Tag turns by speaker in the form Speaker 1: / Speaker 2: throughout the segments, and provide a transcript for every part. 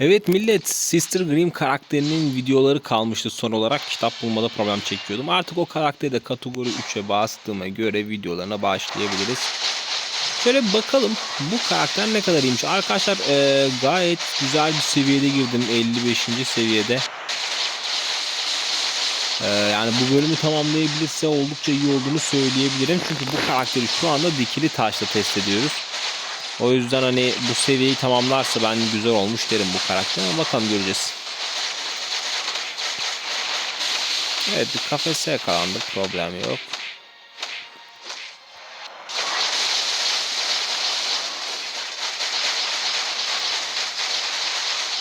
Speaker 1: Evet millet Sister Grimm karakterinin videoları kalmıştı son olarak kitap bulmada problem çekiyordum. Artık o karakteri de kategori 3'e bastığıma göre videolarına başlayabiliriz. Şöyle bir bakalım bu karakter ne kadar iyiymiş. Arkadaşlar eee, gayet güzel bir seviyede girdim 55. seviyede. Eee, yani bu bölümü tamamlayabilirse oldukça iyi olduğunu söyleyebilirim. Çünkü bu karakteri şu anda dikili taşla test ediyoruz. O yüzden hani bu seviyeyi tamamlarsa ben güzel olmuş derim bu karakter ama bakalım göreceğiz. Evet bir kafese yakalandık problem yok.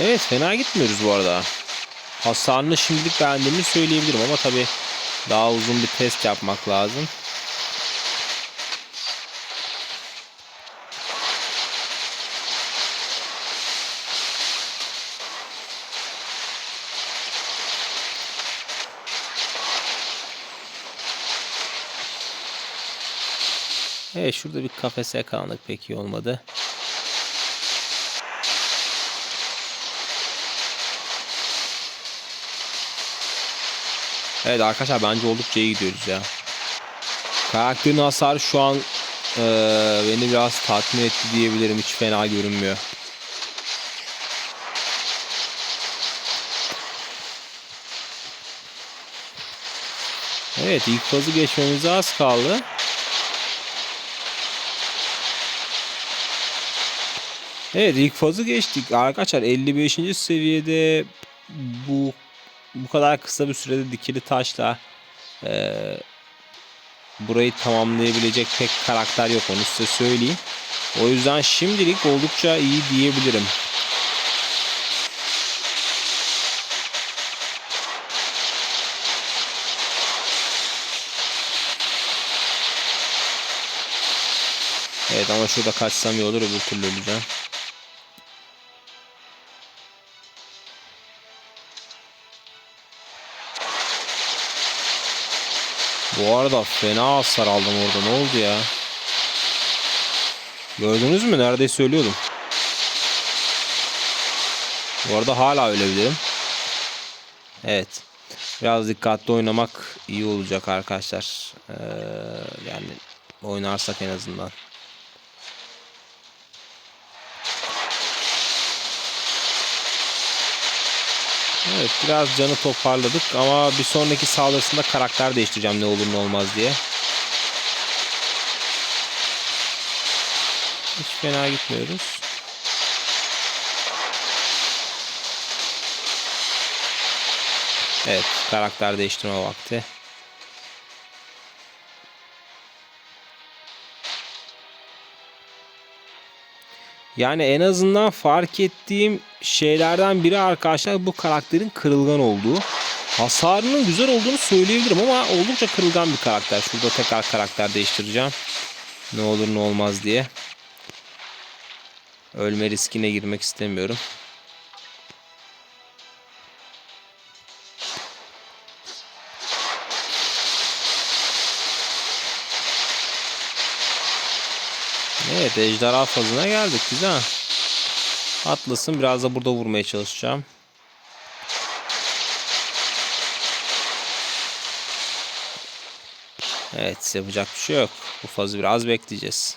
Speaker 1: Evet fena gitmiyoruz bu arada. Hasarını şimdilik beğendiğimi söyleyebilirim ama tabi daha uzun bir test yapmak lazım. Evet şurada bir kafese yakalandık pek iyi olmadı. Evet arkadaşlar bence oldukça iyi gidiyoruz ya. Karakterin hasarı şu an eee, beni biraz tatmin etti diyebilirim. Hiç fena görünmüyor. Evet ilk fazı geçmemize az kaldı. Evet ilk fazı geçtik. Arkadaşlar 55. seviyede bu bu kadar kısa bir sürede dikili taşla eee, burayı tamamlayabilecek pek karakter yok onu size söyleyeyim. O yüzden şimdilik oldukça iyi diyebilirim. Evet ama şurada kaçsam iyi olur öbür türlü öleceğim. Bu arada fena hasar aldım orada. Ne oldu ya? Gördünüz mü? Neredeyse ölüyordum. Bu arada hala ölebilirim. Evet. Biraz dikkatli oynamak iyi olacak arkadaşlar. Ee, yani oynarsak en azından. Evet biraz canı toparladık ama bir sonraki saldırısında karakter değiştireceğim ne olur ne olmaz diye. Hiç fena gitmiyoruz. Evet karakter değiştirme vakti. Yani en azından fark ettiğim şeylerden biri arkadaşlar bu karakterin kırılgan olduğu. Hasarının güzel olduğunu söyleyebilirim ama oldukça kırılgan bir karakter. Şurada tekrar karakter değiştireceğim. Ne olur ne olmaz diye. Ölme riskine girmek istemiyorum. Evet ejderha fazına geldik güzel. Atlas'ın biraz da burada vurmaya çalışacağım. Evet yapacak bir şey yok. Bu fazı biraz bekleyeceğiz.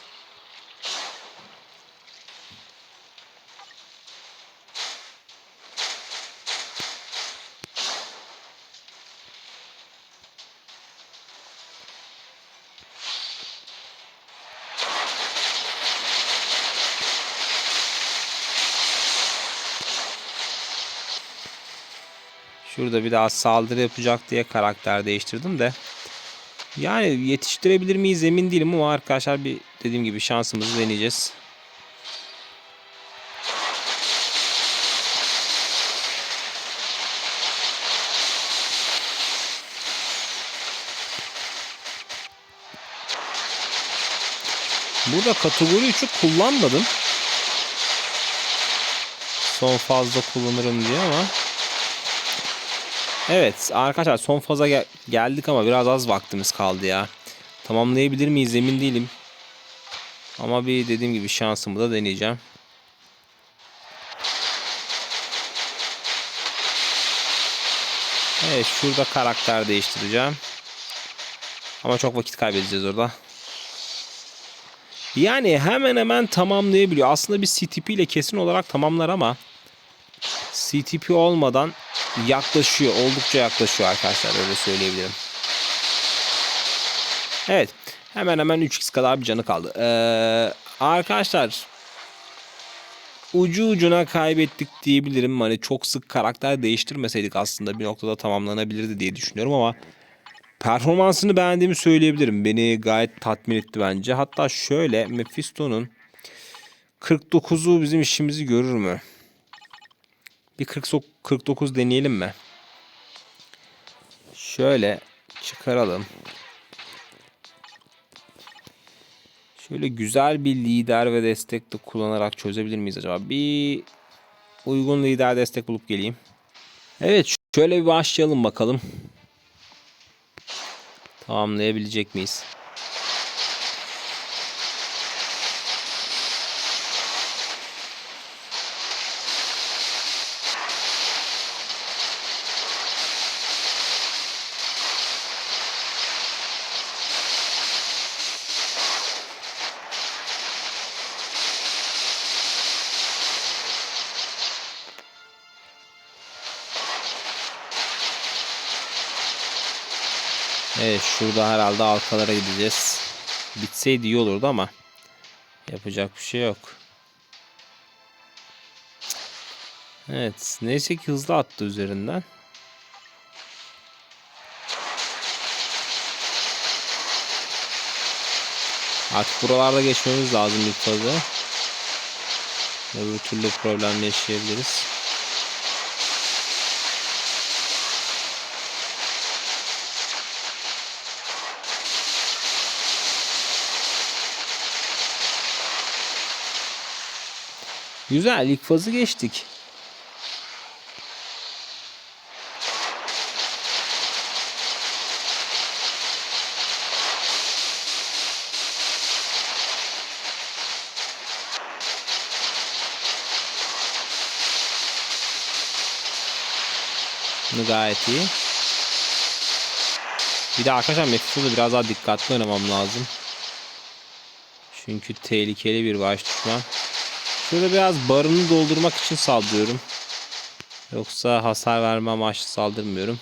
Speaker 1: Şurada bir daha saldırı yapacak diye karakter değiştirdim de. Yani yetiştirebilir miyiz emin değilim ama arkadaşlar bir dediğim gibi şansımızı deneyeceğiz. Burada kategori 3'ü kullanmadım. Son fazla kullanırım diye ama. Evet arkadaşlar son faza gel geldik ama biraz az vaktimiz kaldı ya. Tamamlayabilir miyiz emin değilim. Ama bir dediğim gibi şansımı da deneyeceğim. Evet şurada karakter değiştireceğim. Ama çok vakit kaybedeceğiz orada. Yani hemen hemen tamamlayabiliyor. Aslında bir CTP ile kesin olarak tamamlar ama CTP olmadan yaklaşıyor. Oldukça yaklaşıyor arkadaşlar öyle söyleyebilirim. Evet. Hemen hemen 3x kadar bir canı kaldı. Ee, arkadaşlar ucu ucuna kaybettik diyebilirim. Hani çok sık karakter değiştirmeseydik aslında bir noktada tamamlanabilirdi diye düşünüyorum ama performansını beğendiğimi söyleyebilirim. Beni gayet tatmin etti bence. Hatta şöyle Mephisto'nun 49'u bizim işimizi görür mü? Bir 40, 49 deneyelim mi? Şöyle çıkaralım. Şöyle güzel bir lider ve destek de kullanarak çözebilir miyiz acaba? Bir uygun lider destek bulup geleyim. Evet şöyle bir başlayalım bakalım. Tamamlayabilecek miyiz? Evet şurada herhalde arkalara gideceğiz. Bitseydi iyi olurdu ama yapacak bir şey yok. Evet neyse ki hızlı attı üzerinden. Artık buralarda geçmemiz lazım ilk fazla. Öbür türlü problem yaşayabiliriz. Güzel ilk fazı geçtik. Bu gayet iyi. Bir de arkadaşlar Mephisto'da biraz daha dikkatli oynamam lazım. Çünkü tehlikeli bir baş düşman. Şöyle biraz barını doldurmak için saldırıyorum. Yoksa hasar verme amaçlı saldırmıyorum.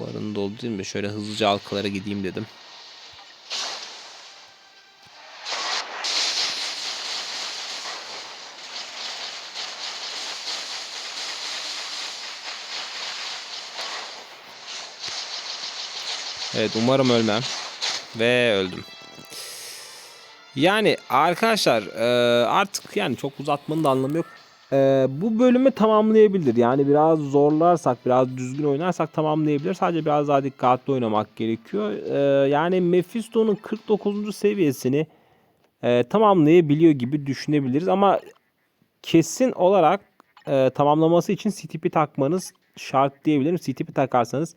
Speaker 1: Barını doldurayım da şöyle hızlıca halkalara gideyim dedim. Evet umarım ölmem. Ve öldüm. Yani arkadaşlar e, artık yani çok uzatmanın da anlamı yok. E, bu bölümü tamamlayabilir. Yani biraz zorlarsak, biraz düzgün oynarsak tamamlayabilir. Sadece biraz daha dikkatli oynamak gerekiyor. E, yani Mephisto'nun 49. seviyesini e, tamamlayabiliyor gibi düşünebiliriz. Ama kesin olarak tamamlaması için CTP takmanız şart diyebilirim. CTP takarsanız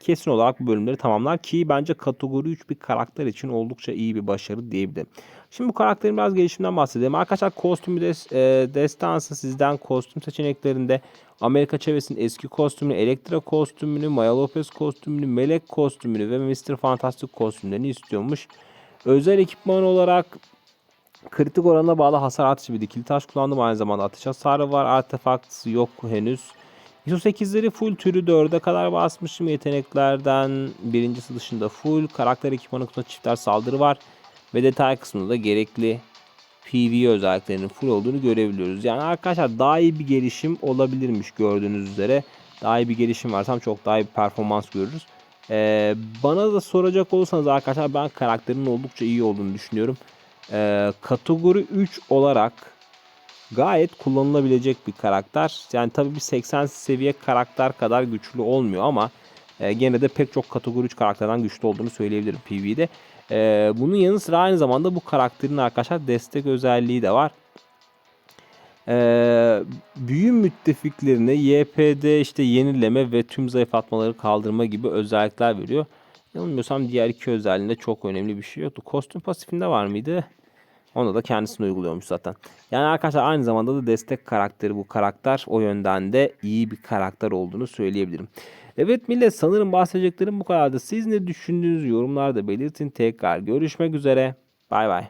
Speaker 1: kesin olarak bu bölümleri tamamlar ki bence kategori 3 bir karakter için oldukça iyi bir başarı diyebilirim. Şimdi bu karakterin biraz gelişiminden bahsedelim. Arkadaşlar kostümü de e, destansı sizden kostüm seçeneklerinde Amerika çevresinin eski kostümünü, Elektra kostümünü, Maya Lopez kostümünü, Melek kostümünü ve Mr. Fantastic kostümlerini istiyormuş. Özel ekipman olarak kritik oranına bağlı hasar atışı bir dikili taş kullandım. Aynı zamanda atış hasarı var. Artefakt yok henüz. ISO 8'leri full türü 4'e kadar basmışım. Yeteneklerden birincisi dışında full. Karakter ekipmanı kutusunda çiftler saldırı var. Ve detay kısmında da gerekli PV özelliklerinin full olduğunu görebiliyoruz. Yani arkadaşlar daha iyi bir gelişim olabilirmiş gördüğünüz üzere. Daha iyi bir gelişim varsam çok daha iyi bir performans görürüz. Ee, bana da soracak olursanız arkadaşlar ben karakterin oldukça iyi olduğunu düşünüyorum. Ee, kategori 3 olarak gayet kullanılabilecek bir karakter. Yani tabii bir 80 seviye karakter kadar güçlü olmuyor ama e, gene de pek çok kategori 3 karakterden güçlü olduğunu söyleyebilirim PvE'de. E, bunun yanı sıra aynı zamanda bu karakterin arkadaşlar destek özelliği de var. E, büyü müttefiklerine YPD işte yenileme ve tüm zayıflatmaları kaldırma gibi özellikler veriyor. Yanılmıyorsam diğer iki özelliğinde çok önemli bir şey yoktu. Kostüm pasifinde var mıydı? Onda da kendisini uyguluyormuş zaten. Yani arkadaşlar aynı zamanda da destek karakteri bu karakter. O yönden de iyi bir karakter olduğunu söyleyebilirim. Evet millet sanırım bahsedeceklerim bu kadardı. Siz ne düşündüğünüzü yorumlarda belirtin. Tekrar görüşmek üzere. Bay bay.